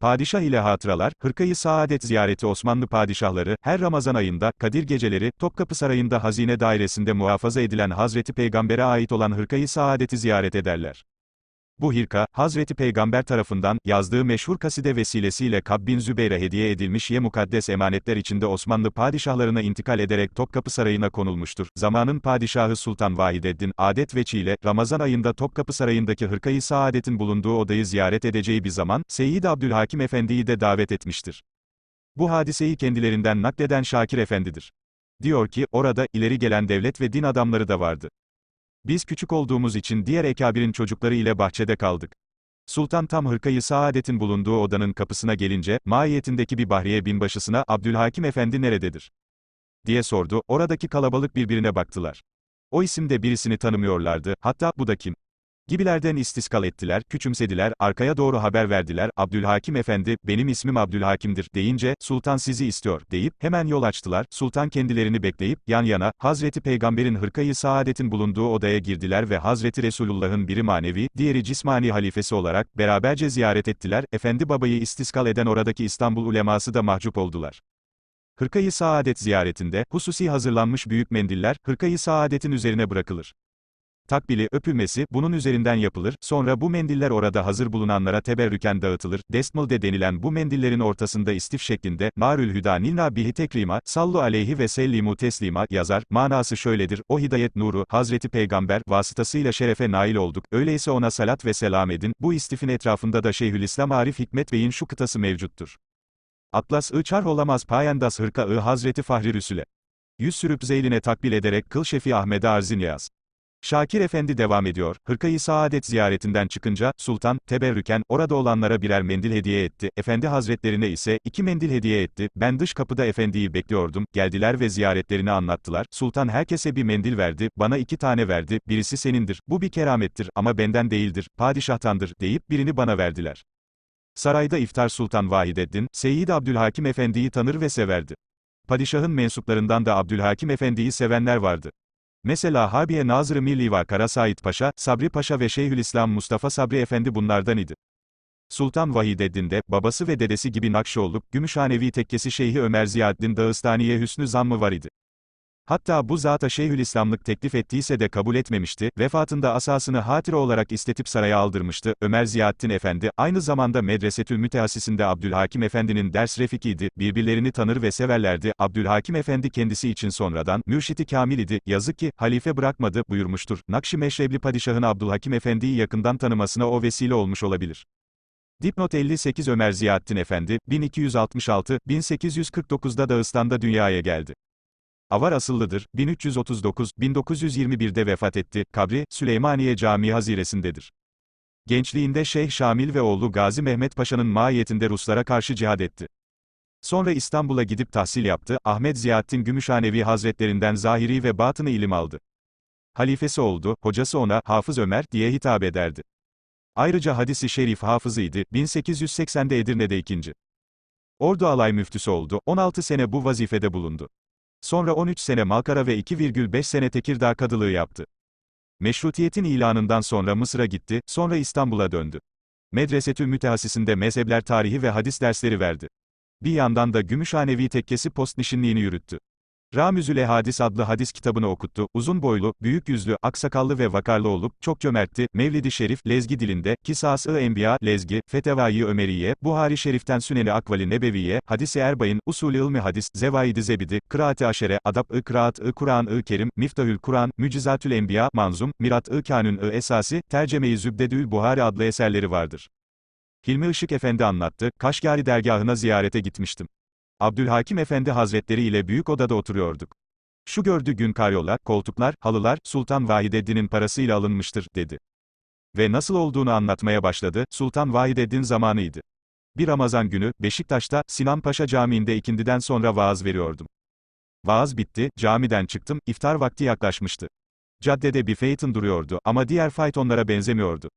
Padişah ile hatıralar, Hırkayı Saadet ziyareti Osmanlı padişahları, her Ramazan ayında, Kadir geceleri, Topkapı Sarayı'nda hazine dairesinde muhafaza edilen Hazreti Peygamber'e ait olan Hırkayı Saadet'i ziyaret ederler. Bu hirka, Hazreti Peygamber tarafından, yazdığı meşhur kaside vesilesiyle Kab bin Zübeyre hediye edilmiş ye mukaddes emanetler içinde Osmanlı padişahlarına intikal ederek Topkapı Sarayı'na konulmuştur. Zamanın padişahı Sultan Vahideddin, adet veçiyle, Ramazan ayında Topkapı Sarayı'ndaki Hırkayı Saadet'in bulunduğu odayı ziyaret edeceği bir zaman, Seyyid Abdülhakim Efendi'yi de davet etmiştir. Bu hadiseyi kendilerinden nakleden Şakir Efendidir. Diyor ki, orada, ileri gelen devlet ve din adamları da vardı. Biz küçük olduğumuz için diğer ekabirin çocukları ile bahçede kaldık. Sultan tam hırkayı saadet'in bulunduğu odanın kapısına gelince, mahiyetindeki bir bahriye binbaşısına, Abdülhakim Efendi nerededir? diye sordu, oradaki kalabalık birbirine baktılar. O isimde birisini tanımıyorlardı, hatta, bu da kim? Gibilerden istiskal ettiler, küçümsediler, arkaya doğru haber verdiler, Abdülhakim Efendi, benim ismim Abdülhakim'dir, deyince, Sultan sizi istiyor, deyip, hemen yol açtılar, Sultan kendilerini bekleyip, yan yana, Hazreti Peygamber'in hırkayı saadetin bulunduğu odaya girdiler ve Hazreti Resulullah'ın biri manevi, diğeri cismani halifesi olarak, beraberce ziyaret ettiler, Efendi babayı istiskal eden oradaki İstanbul uleması da mahcup oldular. Hırkayı saadet ziyaretinde, hususi hazırlanmış büyük mendiller, hırkayı saadetin üzerine bırakılır. Takbili, öpülmesi, bunun üzerinden yapılır, sonra bu mendiller orada hazır bulunanlara teberrüken dağıtılır, destmalde denilen bu mendillerin ortasında istif şeklinde, Narül Hüda Nilna bihi tekrima, sallu aleyhi ve sellimu teslima, yazar, manası şöyledir, o hidayet nuru, Hazreti Peygamber, vasıtasıyla şerefe nail olduk, öyleyse ona salat ve selam edin, bu istifin etrafında da Şeyhülislam Arif Hikmet Bey'in şu kıtası mevcuttur. Atlas-ı çarh olamaz payendas hırka-ı Hazreti Fahri Rüsüle. Yüz sürüp zeyline takbil ederek kıl şefi Ahmet'e arzin yaz. Şakir Efendi devam ediyor, Hırkayı Saadet ziyaretinden çıkınca, Sultan, teberrüken, orada olanlara birer mendil hediye etti, Efendi Hazretlerine ise, iki mendil hediye etti, ben dış kapıda Efendiyi bekliyordum, geldiler ve ziyaretlerini anlattılar, Sultan herkese bir mendil verdi, bana iki tane verdi, birisi senindir, bu bir keramettir, ama benden değildir, padişahtandır, deyip birini bana verdiler. Sarayda iftar Sultan Vahideddin, Seyyid Abdülhakim Efendi'yi tanır ve severdi. Padişahın mensuplarından da Abdülhakim Efendi'yi sevenler vardı. Mesela Harbiye Nazırı Milliva Kara Said Paşa, Sabri Paşa ve Şeyhülislam Mustafa Sabri Efendi bunlardan idi. Sultan Vahideddin de, babası ve dedesi gibi Nakşioğlu, Gümüşhanevi tekkesi Şeyhi Ömer Ziyaddin Dağıstani'ye hüsnü zammı var idi. Hatta bu zata Şeyhülislamlık teklif ettiyse de kabul etmemişti, vefatında asasını hatire olarak istetip saraya aldırmıştı, Ömer Ziyaddin Efendi, aynı zamanda Medresetül Mütehassisinde Abdülhakim Efendi'nin ders refikiydi, birbirlerini tanır ve severlerdi, Abdülhakim Efendi kendisi için sonradan, mürşiti kamil idi, yazık ki, halife bırakmadı, buyurmuştur, Nakşi Meşrebli Padişahın Abdülhakim Efendi'yi yakından tanımasına o vesile olmuş olabilir. Dipnot 58 Ömer Ziyaddin Efendi, 1266-1849'da Dağıstan'da dünyaya geldi. Avar asıllıdır, 1339, 1921'de vefat etti, kabri, Süleymaniye Camii haziresindedir. Gençliğinde Şeyh Şamil ve oğlu Gazi Mehmet Paşa'nın mahiyetinde Ruslara karşı cihad etti. Sonra İstanbul'a gidip tahsil yaptı, Ahmet Ziyaddin Gümüşhanevi Hazretlerinden zahiri ve batını ilim aldı. Halifesi oldu, hocası ona, Hafız Ömer, diye hitap ederdi. Ayrıca hadisi şerif hafızıydı, 1880'de Edirne'de ikinci. Ordu alay müftüsü oldu, 16 sene bu vazifede bulundu. Sonra 13 sene Malkara ve 2,5 sene Tekirdağ kadılığı yaptı. Meşrutiyetin ilanından sonra Mısır'a gitti, sonra İstanbul'a döndü. Medresetü Mütehassisinde mezhepler tarihi ve hadis dersleri verdi. Bir yandan da Gümüşhanevi tekkesi postnişinliğini yürüttü. Ramüzül Hadis adlı hadis kitabını okuttu, uzun boylu, büyük yüzlü, aksakallı ve vakarlı olup, çok cömertti, Mevlid-i Şerif, Lezgi dilinde, Kisas-ı Enbiya, Lezgi, Fetevai Ömeriye, Buhari Şerif'ten Süneni Akvali Nebeviye, Hadis-i Erbay'ın, Usul-i Ilmi Hadis, Zevaid-i Zebidi, Kıraat-ı Aşere, Adab-ı Kıraat-ı Kur'an-ı Kerim, Miftahül Kur'an, Mücizatül Enbiya, Manzum, Mirat-ı Kanun-ı Esasi, Terceme-i Zübdedül Buhari adlı eserleri vardır. Hilmi Işık Efendi anlattı, Kaşgari dergahına ziyarete gitmiştim. Abdülhakim Efendi Hazretleri ile büyük odada oturuyorduk. Şu gördü gün karyola, koltuklar, halılar, Sultan Vahideddin'in parasıyla alınmıştır, dedi. Ve nasıl olduğunu anlatmaya başladı, Sultan Vahideddin zamanıydı. Bir Ramazan günü, Beşiktaş'ta, Sinan Paşa Camii'nde ikindiden sonra vaaz veriyordum. Vaaz bitti, camiden çıktım, iftar vakti yaklaşmıştı. Caddede bir Phaeton duruyordu ama diğer faytonlara benzemiyordu.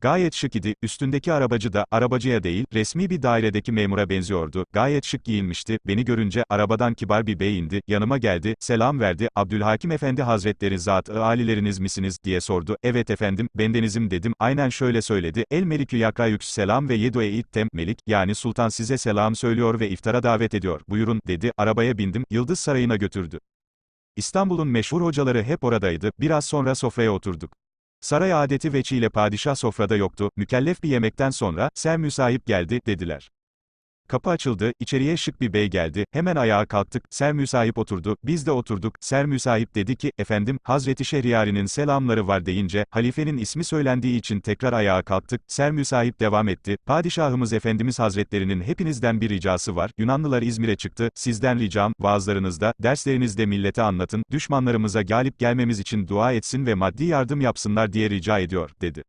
Gayet şık idi, üstündeki arabacı da, arabacıya değil, resmi bir dairedeki memura benziyordu, gayet şık giyinmişti, beni görünce, arabadan kibar bir bey indi, yanıma geldi, selam verdi, Abdülhakim Efendi Hazretleri zat-ı alileriniz misiniz, diye sordu, evet efendim, bendenizim dedim, aynen şöyle söyledi, el melikü yakayüks selam ve yedu'e ittem, melik, yani sultan size selam söylüyor ve iftara davet ediyor, buyurun, dedi, arabaya bindim, Yıldız Sarayı'na götürdü. İstanbul'un meşhur hocaları hep oradaydı, biraz sonra sofraya oturduk. Saray adeti veçiyle padişah sofrada yoktu, mükellef bir yemekten sonra, ser müsahip geldi, dediler. Kapı açıldı, içeriye şık bir bey geldi, hemen ayağa kalktık, ser müsahip oturdu, biz de oturduk, ser müsahip dedi ki, efendim, Hazreti Şehriyari'nin selamları var deyince, halifenin ismi söylendiği için tekrar ayağa kalktık, ser müsahip devam etti, padişahımız Efendimiz Hazretlerinin hepinizden bir ricası var, Yunanlılar İzmir'e çıktı, sizden ricam, vaazlarınızda, derslerinizde millete anlatın, düşmanlarımıza galip gelmemiz için dua etsin ve maddi yardım yapsınlar diye rica ediyor, dedi.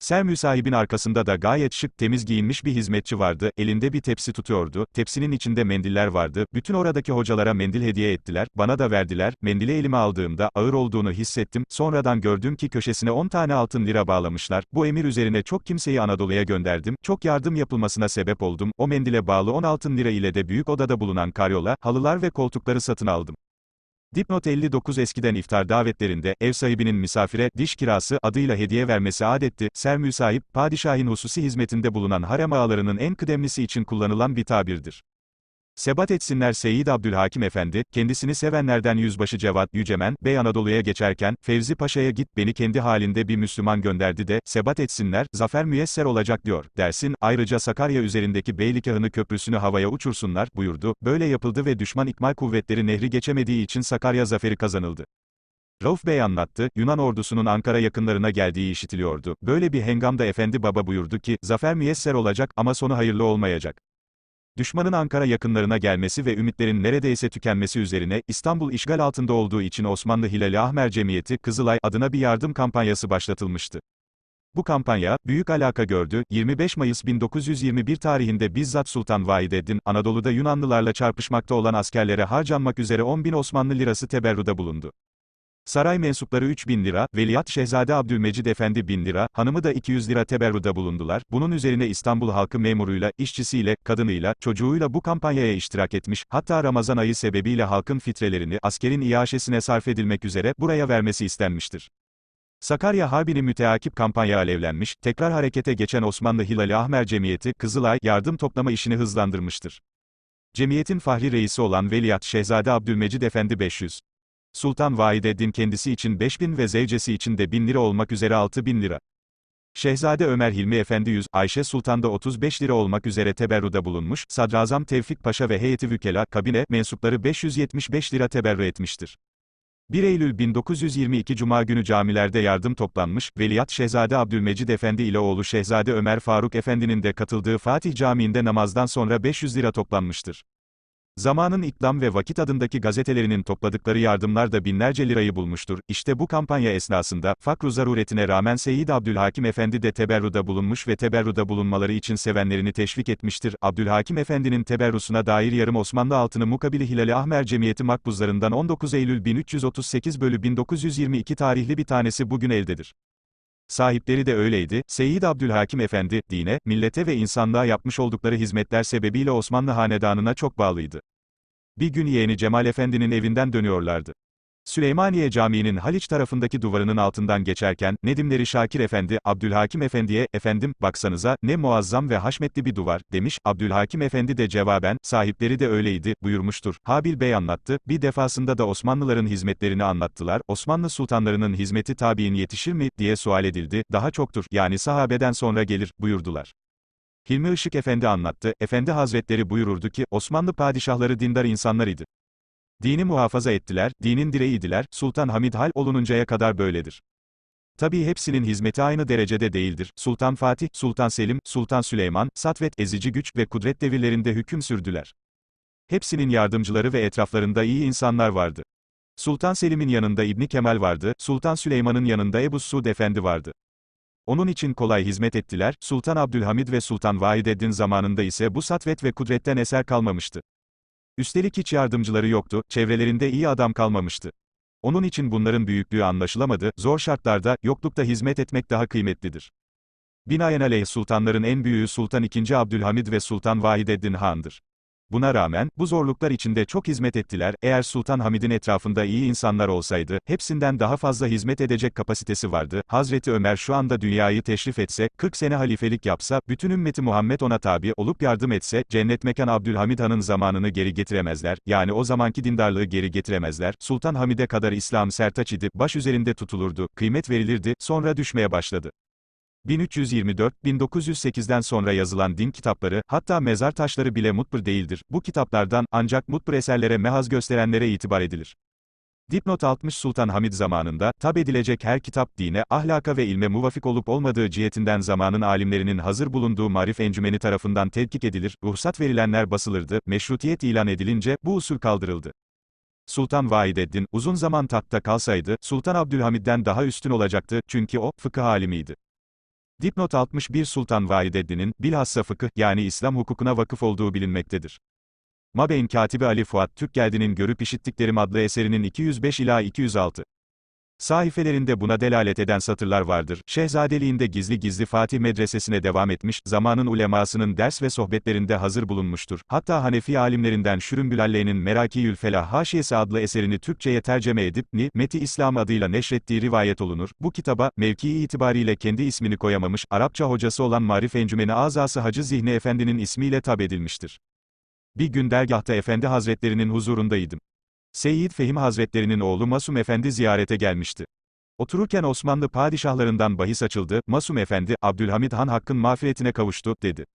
Ser müsahibin arkasında da gayet şık, temiz giyinmiş bir hizmetçi vardı, elinde bir tepsi tutuyordu, tepsinin içinde mendiller vardı, bütün oradaki hocalara mendil hediye ettiler, bana da verdiler, mendili elime aldığımda, ağır olduğunu hissettim, sonradan gördüm ki köşesine 10 tane altın lira bağlamışlar, bu emir üzerine çok kimseyi Anadolu'ya gönderdim, çok yardım yapılmasına sebep oldum, o mendile bağlı 10 altın lira ile de büyük odada bulunan karyola, halılar ve koltukları satın aldım. Dipnot 59 eskiden iftar davetlerinde, ev sahibinin misafire, diş kirası, adıyla hediye vermesi adetti, sermü sahip, padişahın hususi hizmetinde bulunan harem ağalarının en kıdemlisi için kullanılan bir tabirdir. Sebat etsinler Seyyid Abdülhakim Efendi, kendisini sevenlerden Yüzbaşı Cevat Yücemen, Bey Anadolu'ya geçerken, Fevzi Paşa'ya git beni kendi halinde bir Müslüman gönderdi de, sebat etsinler, zafer müyesser olacak diyor, dersin, ayrıca Sakarya üzerindeki Beylikahını köprüsünü havaya uçursunlar, buyurdu, böyle yapıldı ve düşman ikmal kuvvetleri nehri geçemediği için Sakarya zaferi kazanıldı. Rauf Bey anlattı, Yunan ordusunun Ankara yakınlarına geldiği işitiliyordu. Böyle bir hengamda Efendi Baba buyurdu ki, zafer müyesser olacak ama sonu hayırlı olmayacak. Düşmanın Ankara yakınlarına gelmesi ve ümitlerin neredeyse tükenmesi üzerine, İstanbul işgal altında olduğu için Osmanlı Hilali Ahmer Cemiyeti, Kızılay adına bir yardım kampanyası başlatılmıştı. Bu kampanya, büyük alaka gördü, 25 Mayıs 1921 tarihinde bizzat Sultan Vahideddin, Anadolu'da Yunanlılarla çarpışmakta olan askerlere harcanmak üzere 10 bin Osmanlı lirası teberruda bulundu. Saray mensupları 3000 lira, Veliaht Şehzade Abdülmecid Efendi 1000 lira, hanımı da 200 lira teberruda bulundular. Bunun üzerine İstanbul halkı memuruyla, işçisiyle, kadınıyla, çocuğuyla bu kampanyaya iştirak etmiş, hatta Ramazan ayı sebebiyle halkın fitrelerini, askerin iaşesine sarf edilmek üzere, buraya vermesi istenmiştir. Sakarya Harbi'ni müteakip kampanya alevlenmiş, tekrar harekete geçen Osmanlı Hilali Ahmer Cemiyeti, Kızılay, yardım toplama işini hızlandırmıştır. Cemiyetin fahri reisi olan Veliaht Şehzade Abdülmecid Efendi 500. Sultan Vahideddin kendisi için 5000 ve zevcesi için de 1000 lira olmak üzere 6000 lira. Şehzade Ömer Hilmi Efendi 100, Ayşe Sultan da 35 lira olmak üzere teberruda bulunmuş, Sadrazam Tevfik Paşa ve heyeti vükela, kabine, mensupları 575 lira teberru etmiştir. 1 Eylül 1922 Cuma günü camilerde yardım toplanmış, Veliaht Şehzade Abdülmecid Efendi ile oğlu Şehzade Ömer Faruk Efendi'nin de katıldığı Fatih Camii'nde namazdan sonra 500 lira toplanmıştır. Zamanın İklam ve Vakit adındaki gazetelerinin topladıkları yardımlar da binlerce lirayı bulmuştur. İşte bu kampanya esnasında, fakru zaruretine rağmen Seyyid Abdülhakim Efendi de teberruda bulunmuş ve teberruda bulunmaları için sevenlerini teşvik etmiştir. Abdülhakim Efendi'nin teberrusuna dair yarım Osmanlı altını mukabili Hilali Ahmer Cemiyeti makbuzlarından 19 Eylül 1338 bölü 1922 tarihli bir tanesi bugün eldedir. Sahipleri de öyleydi, Seyyid Abdülhakim Efendi, dine, millete ve insanlığa yapmış oldukları hizmetler sebebiyle Osmanlı hanedanına çok bağlıydı. Bir gün yeğeni Cemal Efendi'nin evinden dönüyorlardı. Süleymaniye Camii'nin Haliç tarafındaki duvarının altından geçerken, Nedimleri Şakir Efendi, Abdülhakim Efendi'ye, efendim, baksanıza, ne muazzam ve haşmetli bir duvar, demiş, Abdülhakim Efendi de cevaben, sahipleri de öyleydi, buyurmuştur. Habil Bey anlattı, bir defasında da Osmanlıların hizmetlerini anlattılar, Osmanlı sultanlarının hizmeti tabiin yetişir mi, diye sual edildi, daha çoktur, yani sahabeden sonra gelir, buyurdular. Hilmi Işık Efendi anlattı, Efendi Hazretleri buyururdu ki, Osmanlı padişahları dindar insanlar idi. Dini muhafaza ettiler, dinin direğiydiler, Sultan Hamid hal olununcaya kadar böyledir. Tabii hepsinin hizmeti aynı derecede değildir. Sultan Fatih, Sultan Selim, Sultan Süleyman, satvet, ezici güç ve kudret devirlerinde hüküm sürdüler. Hepsinin yardımcıları ve etraflarında iyi insanlar vardı. Sultan Selim'in yanında İbni Kemal vardı, Sultan Süleyman'ın yanında Ebu Suud Efendi vardı. Onun için kolay hizmet ettiler, Sultan Abdülhamid ve Sultan Vahideddin zamanında ise bu satvet ve kudretten eser kalmamıştı. Üstelik hiç yardımcıları yoktu, çevrelerinde iyi adam kalmamıştı. Onun için bunların büyüklüğü anlaşılamadı, zor şartlarda, yoklukta hizmet etmek daha kıymetlidir. Binaenaleyh sultanların en büyüğü Sultan II. Abdülhamid ve Sultan Vahideddin Han'dır. Buna rağmen, bu zorluklar içinde çok hizmet ettiler, eğer Sultan Hamid'in etrafında iyi insanlar olsaydı, hepsinden daha fazla hizmet edecek kapasitesi vardı, Hazreti Ömer şu anda dünyayı teşrif etse, 40 sene halifelik yapsa, bütün ümmeti Muhammed ona tabi olup yardım etse, cennet mekan Abdülhamid Han'ın zamanını geri getiremezler, yani o zamanki dindarlığı geri getiremezler, Sultan Hamid'e kadar İslam sertaç idi, baş üzerinde tutulurdu, kıymet verilirdi, sonra düşmeye başladı. 1324-1908'den sonra yazılan din kitapları, hatta mezar taşları bile mutbır değildir. Bu kitaplardan, ancak mutbır eserlere mehaz gösterenlere itibar edilir. Dipnot 60 Sultan Hamid zamanında, tab edilecek her kitap dine, ahlaka ve ilme muvafık olup olmadığı cihetinden zamanın alimlerinin hazır bulunduğu marif encümeni tarafından tedkik edilir, ruhsat verilenler basılırdı, meşrutiyet ilan edilince, bu usul kaldırıldı. Sultan Vahideddin, uzun zaman tahtta kalsaydı, Sultan Abdülhamid'den daha üstün olacaktı, çünkü o, fıkıh alimiydi. Dipnot 61 Sultan Vahideddin'in, bilhassa fıkıh, yani İslam hukukuna vakıf olduğu bilinmektedir. Mabeyn Katibi Ali Fuat Türkgeldi'nin Görüp İşittiklerim adlı eserinin 205 ila 206. Sahifelerinde buna delalet eden satırlar vardır. Şehzadeliğinde gizli gizli Fatih medresesine devam etmiş, zamanın ulemasının ders ve sohbetlerinde hazır bulunmuştur. Hatta Hanefi alimlerinden Şürümbülalle'nin Merakiyül Felah Haşiyesi adlı eserini Türkçe'ye tercüme edip, Ni, Meti İslam adıyla neşrettiği rivayet olunur. Bu kitaba, mevkii itibariyle kendi ismini koyamamış, Arapça hocası olan Marif Encümeni Azası Hacı Zihni Efendi'nin ismiyle tab edilmiştir. Bir gün dergahta Efendi Hazretlerinin huzurundaydım. Seyyid Fehim Hazretlerinin oğlu Masum Efendi ziyarete gelmişti. Otururken Osmanlı padişahlarından bahis açıldı, Masum Efendi, Abdülhamid Han hakkın mağfiretine kavuştu, dedi.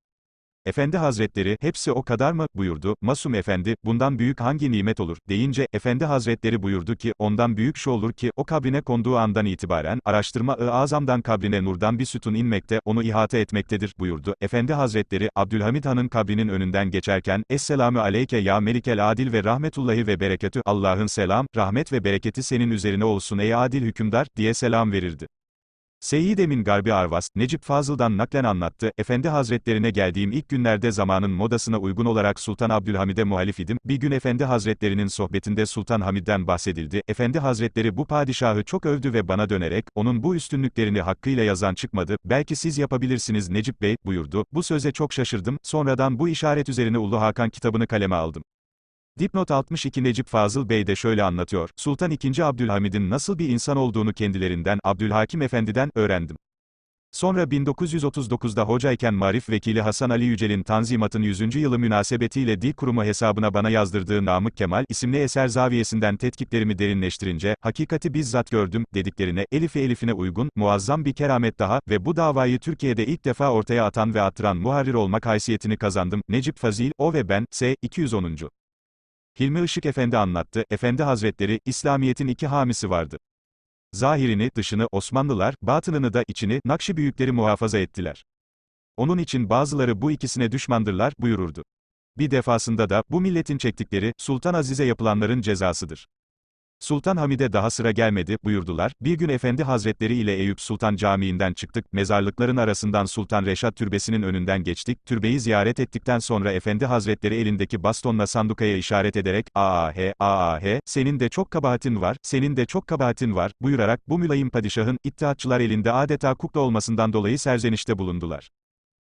Efendi Hazretleri, hepsi o kadar mı, buyurdu, Masum Efendi, bundan büyük hangi nimet olur, deyince, Efendi Hazretleri buyurdu ki, ondan büyük şu olur ki, o kabrine konduğu andan itibaren, araştırma-ı azamdan kabrine nurdan bir sütun inmekte, onu ihate etmektedir, buyurdu. Efendi Hazretleri, Abdülhamid Han'ın kabrinin önünden geçerken, Esselamü aleyke ya melikel adil ve rahmetullahi ve bereketü, Allah'ın selam, rahmet ve bereketi senin üzerine olsun ey adil hükümdar, diye selam verirdi. Seyyid Emin Garbi Arvas, Necip Fazıl'dan naklen anlattı, Efendi Hazretlerine geldiğim ilk günlerde zamanın modasına uygun olarak Sultan Abdülhamid'e muhalif idim, bir gün Efendi Hazretlerinin sohbetinde Sultan Hamid'den bahsedildi, Efendi Hazretleri bu padişahı çok övdü ve bana dönerek, onun bu üstünlüklerini hakkıyla yazan çıkmadı, belki siz yapabilirsiniz Necip Bey, buyurdu, bu söze çok şaşırdım, sonradan bu işaret üzerine Ulu Hakan kitabını kaleme aldım. Dipnot 62 Necip Fazıl Bey de şöyle anlatıyor, Sultan II. Abdülhamid'in nasıl bir insan olduğunu kendilerinden, Abdülhakim Efendi'den, öğrendim. Sonra 1939'da hocayken Marif Vekili Hasan Ali Yücel'in Tanzimat'ın 100. yılı münasebetiyle Dil Kurumu hesabına bana yazdırdığı Namık Kemal isimli eser zaviyesinden tetkiklerimi derinleştirince, hakikati bizzat gördüm, dediklerine, elifi elifine uygun, muazzam bir keramet daha ve bu davayı Türkiye'de ilk defa ortaya atan ve attıran muharrir olmak haysiyetini kazandım. Necip Fazil, o ve ben, S. 210. Hilmi Işık Efendi anlattı, Efendi Hazretleri, İslamiyet'in iki hamisi vardı. Zahirini, dışını, Osmanlılar, batınını da, içini, Nakşi büyükleri muhafaza ettiler. Onun için bazıları bu ikisine düşmandırlar, buyururdu. Bir defasında da, bu milletin çektikleri, Sultan Aziz'e yapılanların cezasıdır. Sultan Hamid'e daha sıra gelmedi, buyurdular. Bir gün Efendi Hazretleri ile Eyüp Sultan Camii'nden çıktık, mezarlıkların arasından Sultan Reşat Türbesi'nin önünden geçtik, türbeyi ziyaret ettikten sonra Efendi Hazretleri elindeki bastonla sandukaya işaret ederek, AAH, AAH, senin de çok kabahatin var, senin de çok kabahatin var, buyurarak, bu mülayim padişahın, ittihatçılar elinde adeta kukla olmasından dolayı serzenişte bulundular.